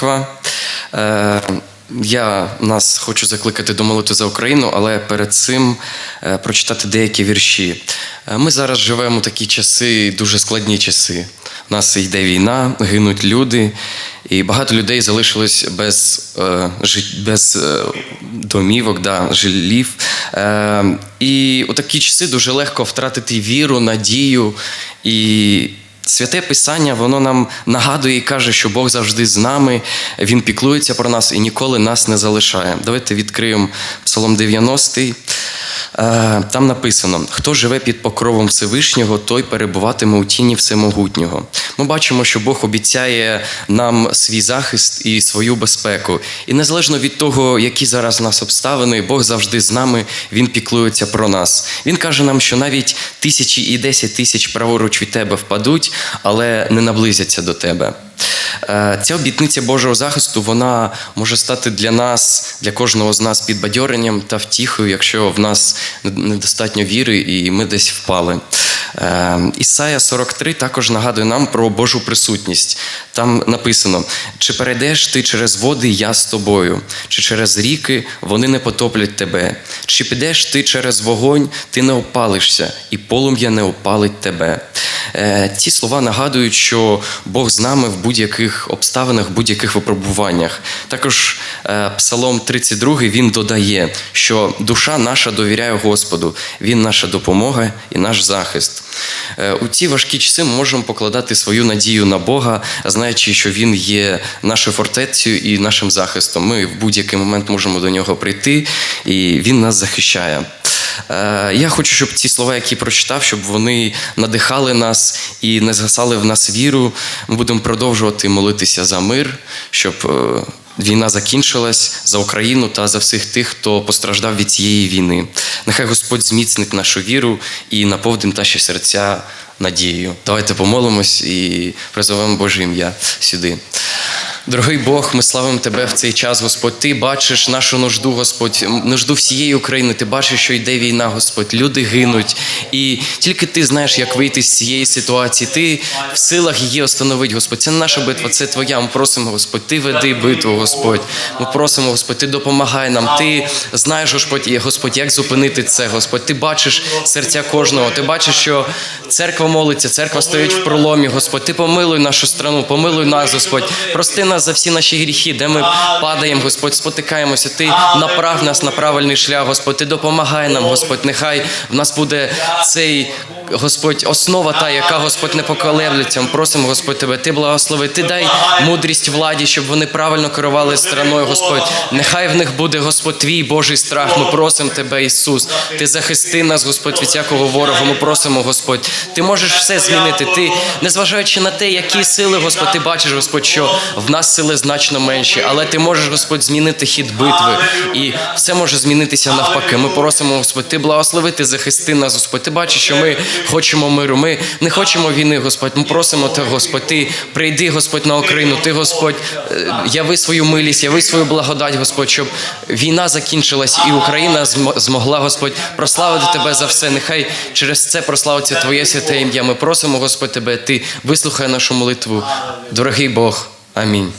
церква. Е, Я нас хочу закликати до молитви за Україну, але перед цим е, прочитати деякі вірші. Е, Ми зараз живемо в такі часи, дуже складні часи. У нас йде війна, гинуть люди, і багато людей залишилось без, без домівок, да, жилів. І у такі часи дуже легко втратити віру, надію. І Святе Писання, воно нам нагадує і каже, що Бог завжди з нами, Він піклується про нас і ніколи нас не залишає. Давайте відкриємо Псалом 90. Е, Там написано: хто живе під покровом Всевишнього, той перебуватиме у тіні Всемогутнього. Ми бачимо, що Бог обіцяє нам свій захист і свою безпеку. І незалежно від того, які зараз у нас обставини, Бог завжди з нами, Він піклується про нас. Він каже нам, що навіть тисячі і десять тисяч праворуч від тебе впадуть, але не наблизяться до тебе. Е, Ця обітниця Божого захисту вона може стати для нас, для кожного з нас підбадьоренням та втіхою, якщо в нас недостатньо віри і ми десь впали. Е, Ісая 43 також нагадує нам про Божу присутність. Там написано: чи перейдеш ти через води, я з тобою, чи через ріки вони не потоплять тебе, чи підеш ти через вогонь, ти не опалишся, і полум'я не опалить тебе. Е, Ці слова нагадують, що Бог з нами в будь-яких обставинах, в будь-яких випробуваннях. Також е, Псалом 32 він додає, що душа наша довіряє Господу, Він наша допомога і наш захист. Е, У ці важкі часи ми можемо покладати свою надію на Бога, знаючи, що Він є нашою фортецею і нашим захистом. Ми в будь-який момент можемо до нього прийти, і Він нас захищає. Е, Я хочу, щоб ці слова, які прочитав, щоб вони надихали нас і не згасали в нас віру. Ми будемо продовжувати молитися за мир, щоб е, війна закінчилась за Україну та за всіх тих, хто постраждав від цієї війни. Нехай Господь зміцнить нашу віру і наповнить наші серця надією. Давайте помолимось і призовемо Боже ім'я сюди. Дорогий Бог, ми славимо Тебе в цей час, Господь. Ти бачиш нашу нужду, Господь, нужду всієї України. Ти бачиш, що йде війна, Господь. Люди гинуть. І тільки ти знаєш, як вийти з цієї ситуації. Ти в силах її остановити, Господь. Це не наша битва, це твоя. Ми просимо, Господь. Ти веди битву, Господь. Ми просимо, Господь, ти допомагай нам. Ти знаєш, Господь, Господь, як зупинити це, Господь. Ти бачиш серця кожного. Ти бачиш, що церква молиться, церква стоїть в проломі, Господь. Ти помилуй нашу страну, помилуй нас, Господь. Прости нас за всі наші гріхи, де ми падаємо, Господь, спотикаємося. Ти направ нас на правильний шлях, Господь. Ти допомагай нам, Господь. Нехай в нас буде цей. Господь, основа та, яка Господь не поколеблеться. Ми просимо, Господь, тебе, ти благослови, ти дай мудрість владі, щоб вони правильно керували страною, Господь. Нехай в них буде, Господь, твій Божий страх. Ми просимо тебе, Ісус. Ти захисти нас, Господь, від всякого ворога. Ми просимо, Господь. Ти можеш все змінити. Ти, незважаючи на те, які сили, Господь, ти бачиш, Господь, що в нас сили значно менші, але ти можеш, Господь, змінити хід битви. І все може змінитися навпаки. Ми просимо, Господь, ти благослови, ти захисти нас, Господь. Ти бачиш, що ми хочемо миру. Ми не хочемо війни, Господь. Ми просимо те, Господь. Ти прийди, Господь, на Україну. Ти, Господь, е, яви свою милість, яви свою благодать, Господь, щоб війна закінчилась і Україна зм- змогла, Господь, прославити тебе за все. Нехай через це прославиться Твоє святе ім'я. Ми просимо, Господь, тебе. Ти вислухай нашу молитву. Дорогий Бог. I mean,